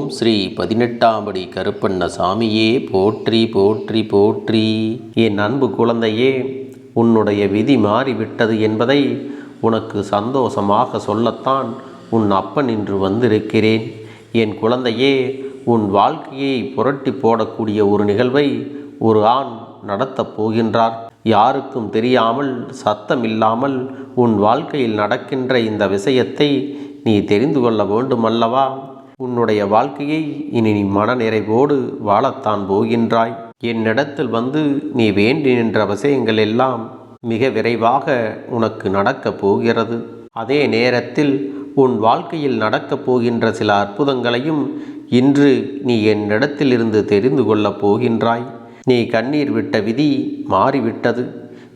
ஓம் ஸ்ரீ பதினெட்டாம்படி கருப்பண்ண சாமியே போற்றி போற்றி போற்றி. என் அன்பு குழந்தையே உன்னுடைய விதி மாறிவிட்டது என்பதை உனக்கு சந்தோஷமாக சொல்லத்தான் உன் அப்பன் இன்று வந்திருக்கிறேன். என் குழந்தையே உன் வாழ்க்கையை புரட்டி போடக்கூடிய ஒரு நிகழ்வை ஒரு ஆண் நடத்தப் போகின்றார். யாருக்கும் தெரியாமல் சத்தமில்லாமல் உன் வாழ்க்கையில் நடக்கின்ற இந்த விஷயத்தை நீ தெரிந்து கொள்ள வேண்டுமல்லவா? உன்னுடைய வாழ்க்கையை இனி நீ மனநிறைவோடு வாழத்தான் போகின்றாய். என்னிடத்தில் வந்து நீ வேண்டி நின்ற விஷயங்கள் எல்லாம் மிக விரைவாக உனக்கு நடக்கப் போகிறது. அதே நேரத்தில் உன் வாழ்க்கையில் நடக்கப் போகின்ற சில அற்புதங்களையும் இன்று நீ என்னிடத்திலிருந்து தெரிந்து கொள்ளப் போகின்றாய். நீ கண்ணீர் விட்ட விதி மாறிவிட்டது.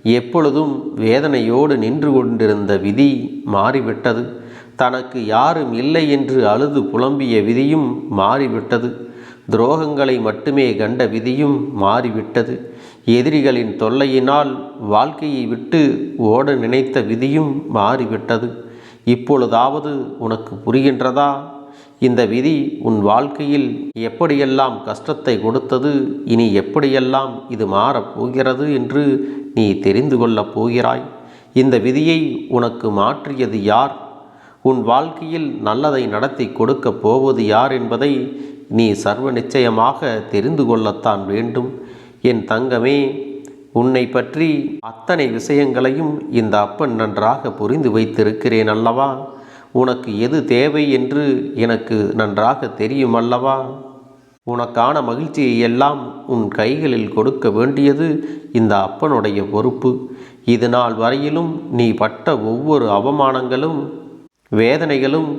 எப்பொழுதும் வேதனையோடு நின்று கொண்டிருந்த விதி மாறிவிட்டது. தனக்கு யாரும் இல்லை என்று அழுது புலம்பிய விதியும் மாறிவிட்டது. துரோகங்களை மட்டுமே கண்ட விதியும் மாறிவிட்டது. எதிரிகளின் தொல்லையினால் வாழ்க்கையை விட்டு ஓட நினைத்த விதியும் மாறிவிட்டது. இப்பொழுதாவது உனக்கு புரிகின்றதா? இந்த விதி உன் வாழ்க்கையில் எப்படியெல்லாம் கஷ்டத்தை கொடுத்தது இனி எப்படியெல்லாம் இது மாறப் போகிறது என்று நீ தெரிந்து கொள்ளப் போகிறாய். இந்த விதியை உனக்கு மாற்றியது யார்? உன் வாழ்க்கையில் நல்லதை நடத்தி கொடுக்கப் போவது யார் என்பதை நீ சர்வ நிச்சயமாக தெரிந்து கொள்ளத்தான் வேண்டும். என் தங்கமே உன்னை பற்றி அத்தனை விஷயங்களையும் இந்த அப்பன் நன்றாக புரிந்து வைத்திருக்கிறேன் அல்லவா? உனக்கு எது தேவை என்று எனக்கு நன்றாக தெரியும் அல்லவா? உனக்கான மகிழ்ச்சியை எல்லாம் உன் கைகளில் கொடுக்க வேண்டியது இந்த அப்பனுடைய பொறுப்பு. இது நாள் வரையிலும் நீ பட்ட ஒவ்வொரு அவமானங்களும் வேதனைகளும்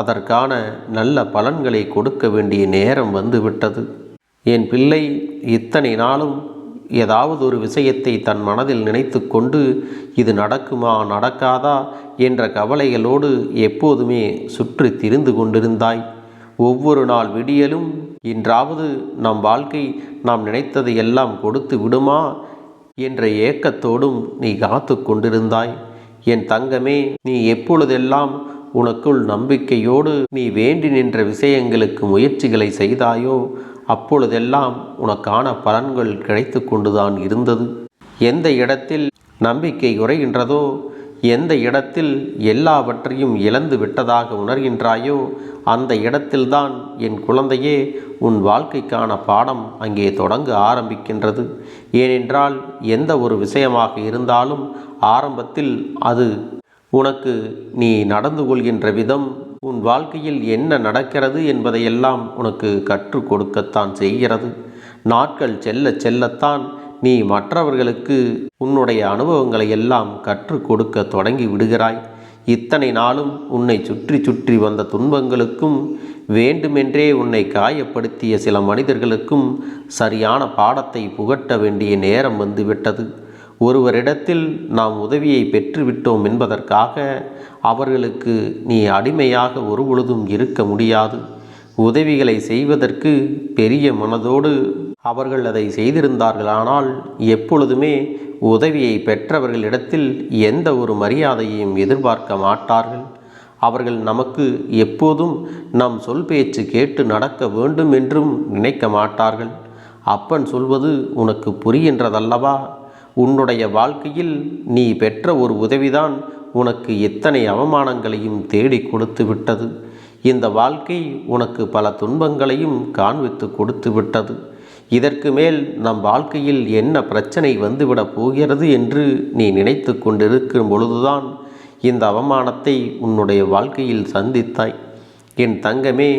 அதற்கான நல்ல பலன்களை கொடுக்க வேண்டிய நேரம் வந்துவிட்டது. என் பிள்ளை இத்தனை நாளும் ஏதாவது ஒரு விஷயத்தை தன் மனதில் நினைத்து கொண்டு இது நடக்குமா நடக்காதா? என்ற கவலைகளோடு எப்போதுமே சுற்றி திரிந்து கொண்டிருந்தாய். ஒவ்வொரு நாள் விடியலும் இன்றாவது நம் வாழ்க்கை நாம் நினைத்ததை எல்லாம் கொடுத்து விடுமா என்ற ஏக்கத்தோடும் நீ காத்து கொண்டிருந்தாய். என் தங்கமே நீ எப்பொழுதெல்லாம் உனக்குள் நம்பிக்கையோடு நீ வேண்டி நின்ற விஷயங்களுக்கு முயற்சிகளை செய்தாயோ அப்பொழுதெல்லாம் உனக்கான பலன்கள் கிடைத்து கொண்டுதான் இருந்தது. எந்த இடத்தில் நம்பிக்கை குறைகின்றதோ எந்த இடத்தில் எல்லாவற்றையும் இழந்து விட்டதாக உணர்கின்றாயோ அந்த இடத்தில்தான் என் குழந்தையே உன் வாழ்க்கைக்கான பாடம் அங்கே தொடங்க ஆரம்பிக்கின்றது. ஏனென்றால் எந்த ஒரு விஷயமாக இருந்தாலும் ஆரம்பத்தில் அது உனக்கு நீ நடந்து கொள்கின்ற விதம் உன் வாழ்க்கையில் என்ன நடக்கிறது என்பதையெல்லாம் உனக்கு கற்றுக் கொடுக்கத்தான் செய்கிறது. நாட்கள் செல்ல செல்லத்தான் நீ மற்றவர்களுக்கு உன்னுடைய அனுபவங்களை எல்லாம் கற்றுக் கொடுக்க தொடங்கி விடுகிறாய். இத்தனை நாளும் உன்னை சுற்றி சுற்றி வந்த துன்பங்களுக்கும் வேண்டுமென்றே உன்னை காயப்படுத்திய சில மனிதர்களுக்கும் சரியான பாடத்தை புகட்ட வேண்டிய நேரம் வந்துவிட்டது. ஒருவரிடத்தில் நாம் உதவியை பெற்றுவிட்டோம் என்பதற்காக அவர்களுக்கு நீ அடிமையாக ஒருபொழுதும் இருக்க முடியாது. உதவிகளை செய்வதற்கு பெரிய மனதோடு அவர்கள் அதை செய்திருந்தார்களானால் எப்பொழுதுமே உதவியை பெற்றவர்களிடத்தில் எந்த ஒரு மரியாதையையும் எதிர்பார்க்க மாட்டார்கள். அவர்கள் நமக்கு எப்போதும் நம் சொல் பேச்சு கேட்டு நடக்க வேண்டும் என்றும் நினைக்க மாட்டார்கள். அப்பன் சொல்வது உனக்கு புரிகின்றதல்லவா? உன்னுடைய வாழ்க்கையில் நீ பெற்ற ஒரு உதவிதான் உனக்கு எத்தனை அவமானங்களையும் தேடி கொடுத்து விட்டது. இந்த வாழ்க்கை உனக்கு பல துன்பங்களையும் காண்பித்து கொடுத்து விட்டது. இதற்கு மேல் நம் வாழ்க்கையில் என்ன பிரச்சனை வந்துவிடப் போகிறது என்று நீ நினைத்து கொண்டிருக்கும் பொழுதுதான் இந்த அவமானத்தை உன்னுடைய வாழ்க்கையில் சந்தித்தாய். என் தங்கமே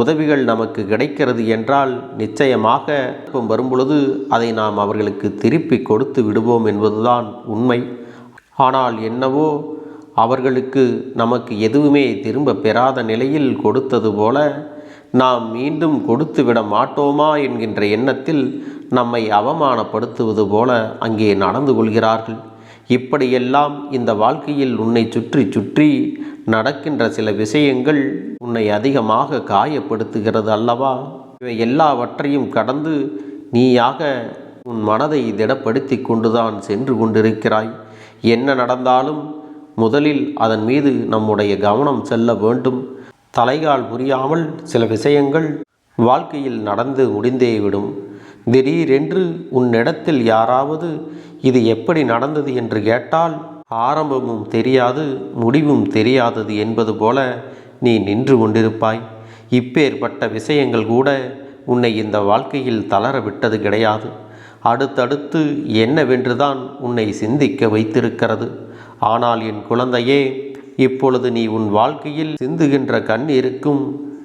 உதவிகள் நமக்கு கிடைக்கிறது என்றால் நிச்சயமாக வரும்பொழுது அதை நாம் அவர்களுக்கு திருப்பி கொடுத்து விடுவோம் என்பதுதான் உண்மை. ஆனால் என்னவோ அவர்களுக்கு நமக்கு எதுவுமே திரும்ப பெறாத நிலையில் கொடுத்தது போல நாம் மீண்டும் கொடுத்து விட மாட்டோமா என்கின்ற எண்ணத்தில் நம்மை அவமானப்படுத்துவது போல அங்கே நடந்து கொள்கிறார்கள். இப்படியெல்லாம் இந்த வாழ்க்கையில் உன்னை சுற்றி சுற்றி நடக்கின்ற சில விஷயங்கள் உன்னை அதிகமாக காயப்படுத்துகிறது அல்லவா? இவை எல்லாவற்றையும் கடந்து நீயாக உன் மனதை திடப்படுத்தி கொண்டுதான் சென்று கொண்டிருக்கிறாய். என்ன நடந்தாலும் முதலில் அதன் மீது நம்முடைய கவனம் செல்ல வேண்டும். தலைகால் புரியாமல் சில விஷயங்கள் வாழ்க்கையில் நடந்து முடிந்தேவிடும் திடீரென்று உன்னிடத்தில் யாராவது இது எப்படி நடந்தது? என்று கேட்டால் ஆரம்பமும் தெரியாது முடிவும் தெரியாதது என்பது போல நீ நின்று கொண்டிருப்பாய். இப்பேற்பட்ட விஷயங்கள் கூட உன்னை இந்த வாழ்க்கையில் தளர விட்டது கிடையாது. அடுத்தடுத்து என்னவென்றுதான் உன்னை சிந்திக்க வைத்திருக்கிறது. ஆனால் என் குழந்தையே இப்பொழுது நீ உன் வாழ்க்கையில் சிந்துகின்ற கண்ணீருக்கும்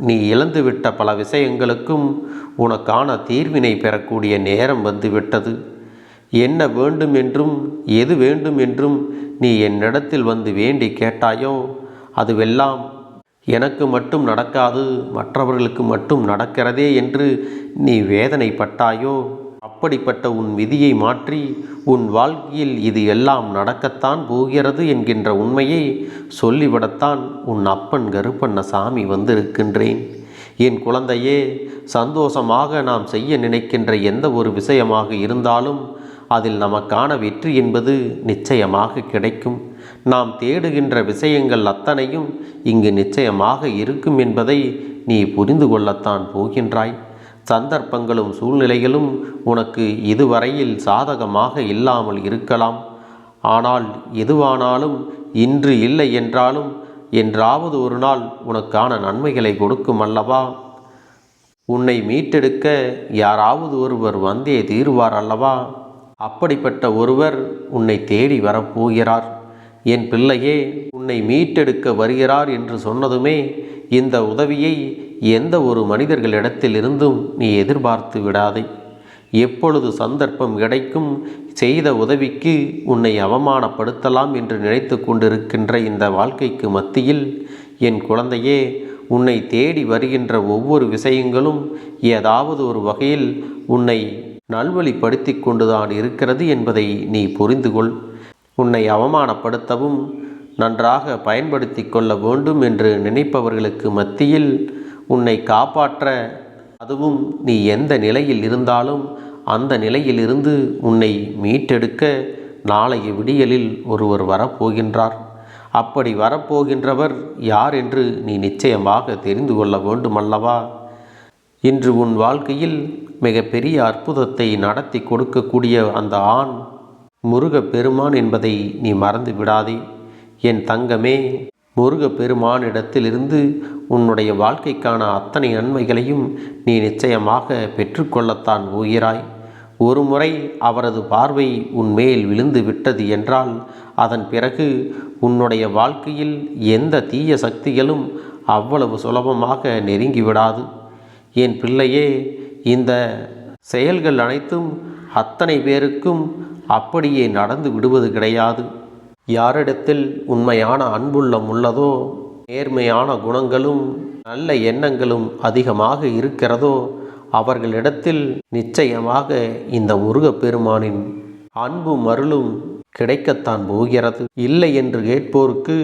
நீ இழந்துவிட்ட பல விஷயங்களுக்கும் உனக்கான தீர்வினை பெறக்கூடிய நேரம் வந்துவிட்டது. என்ன வேண்டும் என்றும் எது வேண்டும் என்றும் நீ என்னிடத்தில் வந்து வேண்டி கேட்டாயோ அதுவெல்லாம் எனக்கு மட்டும் நடக்காது மற்றவர்களுக்கு மட்டும் நடக்கிறதே என்று நீ வேதனைப்பட்டாயோ? அப்படிப்பட்ட உன் விதியை மாற்றி உன் வாழ்க்கையில் இது எல்லாம் நடக்கத்தான் போகிறது என்கின்ற உண்மையை சொல்லிவிடத்தான் உன் அப்பன் கருப்பண்ண சாமி வந்திருக்கின்றேன். என் குழந்தையே சந்தோஷமாக நாம் செய்ய நினைக்கின்ற எந்த ஒரு விஷயமாக இருந்தாலும் அதில் நமக்கான வெற்றி என்பது நிச்சயமாக கிடைக்கும். நாம் தேடுகின்ற விஷயங்கள் அத்தனையும் இங்கு நிச்சயமாக இருக்கும் என்பதை நீ புரிந்து கொள்ளத்தான் போகின்றாய். சந்தர்ப்பங்களும் சூழ்நிலைகளும் உனக்கு இதுவரையில் சாதகமாக இல்லாமல் இருக்கலாம். ஆனால் எதுவானாலும் இன்று இல்லை என்றாலும் என்றாவது ஒரு நாள் உனக்கான நன்மைகளை கொடுக்கும் அல்லவா? உன்னை மீட்டெடுக்க யாராவது ஒருவர் வந்தே தீருவார் அல்லவா? அப்படிப்பட்ட ஒருவர் உன்னை தேடி வரப்போகிறார். என் பிள்ளையே உன்னை மீட்டெடுக்க வருகிறார் என்று சொன்னதுமே இந்த உதவியை எந்த ஒரு மனிதர்களிடத்திலிருந்தும் நீ எதிர்பார்த்து விடாதே. எப்பொழுது சந்தர்ப்பம் கிடைக்கும் செய்த உதவிக்கு உன்னை அவமானப்படுத்தலாம் என்று நினைத்து கொண்டிருக்கின்ற இந்த வாழ்க்கைக்கு மத்தியில் என் குழந்தையே உன்னை தேடி வருகின்ற ஒவ்வொரு விஷயங்களும் ஏதாவது ஒரு வகையில் உன்னை நல்வழிப்படுத்தி கொண்டுதான் இருக்கிறது என்பதை நீ புரிந்து கொள் உன்னை அவமானப்படுத்தவும் நன்றாக பயன்படுத்தி கொள்ள வேண்டும் என்று நினைப்பவர்களுக்கு மத்தியில் உன்னை காப்பாற்ற அதுவும் நீ எந்த நிலையில் இருந்தாலும் அந்த நிலையிலிருந்து உன்னை மீட்டெடுக்க நாளைய விடியலில் ஒருவர் வரப்போகின்றார். அப்படி வரப்போகின்றவர் யார் என்று நீ நிச்சயமாக தெரிந்து கொள்ள வேண்டுமல்லவா? இன்று உன் வாழ்க்கையில் மிகப்பெரிய அற்புதத்தை நடத்தி கொடுக்கக்கூடிய அந்த ஆண் முருகப் பெருமான் என்பதை நீ மறந்து விடாதே. என் தங்கமே முருகப் பெருமானிடத்திலிருந்து உன்னுடைய வாழ்க்கைக்கான அத்தனை நன்மைகளையும் நீ நிச்சயமாக பெற்றுக்கொள்ளத்தான் போகிறாய். ஒரு முறை அவரது பார்வை உன்மேல் விழுந்து விட்டது என்றால் அதன் பிறகு உன்னுடைய வாழ்க்கையில் எந்த தீய சக்திகளும் அவ்வளவு சுலபமாக நெருங்கிவிடாது என் பிள்ளையே இந்த செயல்கள் அனைத்தும் அத்தனை பேருக்கும் அப்படியே நடந்து விடுவது கிடையாது. யாரிடத்தில் உண்மையான அன்புள்ளம் உள்ளதோ நேர்மையான குணங்களும் நல்ல எண்ணங்களும் அதிகமாக இருக்கிறதோ அவர்களிடத்தில் நிச்சயமாக இந்த முருகப்பெருமானின் அன்பும் அருளும் கிடைக்கத்தான் போகிறது. இல்லை என்று கேட்போருக்கு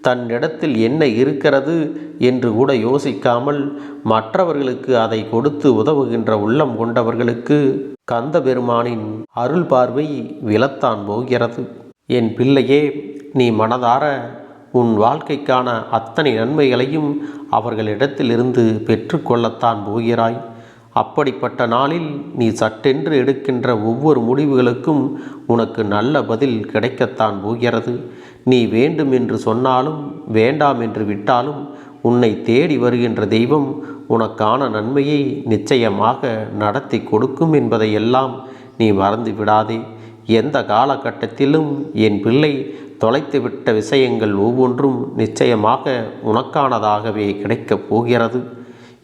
தன்னிடத்தில் என்ன இருக்கிறது என்று கூட யோசிக்காமல் மற்றவர்களுக்கு அதை கொடுத்து உதவுகின்ற உள்ளம் கொண்டவர்களுக்கு கந்த பெருமானின் அருள் பார்வை விழத்தான் போகிறது. என் பிள்ளையே நீ மனதார உன் வாழ்க்கைக்கான அத்தனை நன்மைகளையும் அவர்களிடத்திலிருந்து பெற்றுக்கொள்ளத்தான் போகிறாய். அப்படிப்பட்ட நாளில் நீ சட்டென்று எடுக்கின்ற ஒவ்வொரு முடிவுகளுக்கும் உனக்கு நல்ல பதில் கிடைக்கத்தான் போகிறது. நீ வேண்டும் என்று சொன்னாலும் வேண்டாம் என்று விட்டாலும் உன்னை தேடி வருகின்ற தெய்வம் உனக்கான நன்மையை நிச்சயமாக நடத்தி கொடுக்கும் என்பதையெல்லாம் நீ மறந்து விடாதே. எந்த காலகட்டத்திலும் என் பிள்ளை தொலைத்துவிட்ட விஷயங்கள் ஒவ்வொன்றும் நிச்சயமாக உனக்கானதாகவே கிடைக்கப் போகிறது.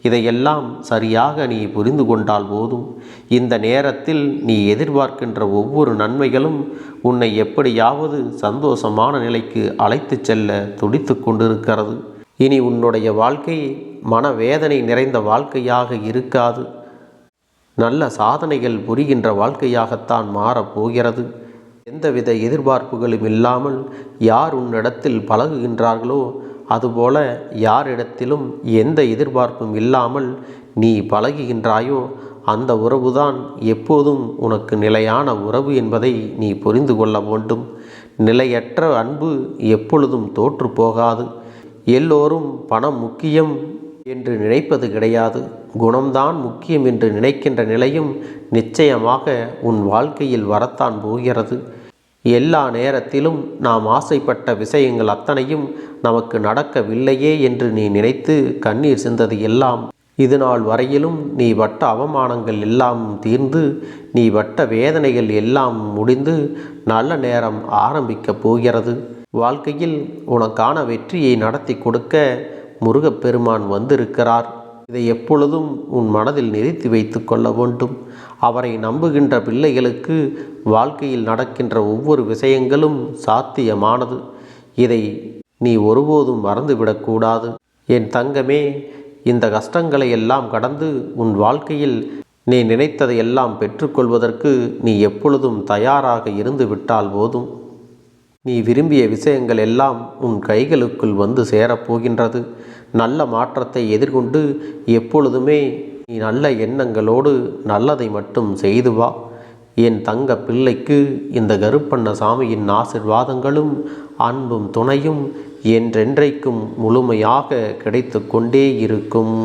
இதையெல்லாம் சரியாக நீ புரிந்து கொண்டால் போதும். இந்த நேரத்தில் நீ எதிர்பார்க்கின்ற ஒவ்வொரு நன்மைகளும் உன்னை எப்படியாவது சந்தோஷமான நிலைக்கு அழைத்து செல்ல துடித்து கொண்டிருக்கிறது. இனி உன்னுடைய வாழ்க்கை மனவேதனை நிறைந்த வாழ்க்கையாக இருக்காது. நல்ல சாதனைகள் புரிகின்ற வாழ்க்கையாகத்தான் மாறப்போகிறது எந்தவித எதிர்பார்ப்புகளும் இல்லாமல் யார் உன்னிடத்தில் பழகுகின்றார்களோ அதுபோல யாரிடத்திலும் எந்த எதிர்பார்ப்பும் இல்லாமல் நீ பழகுகின்றாயோ அந்த உறவுதான் எப்போதும் உனக்கு நிலையான உறவு என்பதை நீ புரிந்து கொள்ள வேண்டும். நிலையற்ற அன்பு எப்பொழுதும் தோற்று போகாது. எல்லோரும் பணம் முக்கியம் என்று நினைப்பது கிடையாது. குணம்தான் முக்கியம் என்று நினைக்கின்ற நிலையும் நிச்சயமாக உன் வாழ்க்கையில் வரத்தான் போகிறது. எல்லா நேரத்திலும் நாம் ஆசைப்பட்ட விஷயங்கள் அத்தனையும் நமக்கு நடக்கவில்லையே என்று நீ நினைத்து கண்ணீர் சிந்தது எல்லாம். இது நாள் வரையிலும் நீ வட்ட அவமானங்கள் எல்லாம் தீர்ந்து நீ வட்ட வேதனைகள் எல்லாம் முடிந்து நல்ல நேரம் ஆரம்பிக்கப் போகிறது. வாழ்க்கையில் உனக்கான வெற்றியை நடத்தி கொடுக்க முருகப்பெருமான் வந்திருக்கிறார். இதை எப்பொழுதும் உன் மனதில் நிறுத்தி வைத்து கொள்ள வேண்டும். அவரை நம்புகின்ற பிள்ளைகளுக்கு வாழ்க்கையில் நடக்கின்ற ஒவ்வொரு விஷயங்களும் சாத்தியமானது. இதை நீ ஒருபோதும் மறந்துவிடக்கூடாது என் தங்கமே இந்த கஷ்டங்களை எல்லாம் கடந்து உன் வாழ்க்கையில் நீ நினைத்ததை எல்லாம் பெற்றுக்கொள்வதற்கு நீ எப்பொழுதும் தயாராக இருந்து விட்டால் போதும். நீ விரும்பிய விஷயங்கள் எல்லாம் உன் கைகளுக்குள் வந்து சேரப்போகின்றது. நல்ல மாற்றத்தை எதிர்கொண்டு எப்பொழுதுமே நீ நல்ல எண்ணங்களோடு நல்லதை மட்டும் செய்து வா. என் தங்க பிள்ளைக்கு இந்த கருப்பண்ண சாமியின் ஆசிர்வாதங்களும் அன்பும் துணையும் என்றென்றைக்கும் முழுமையாக கிடைத்து கொண்டே இருக்கும்.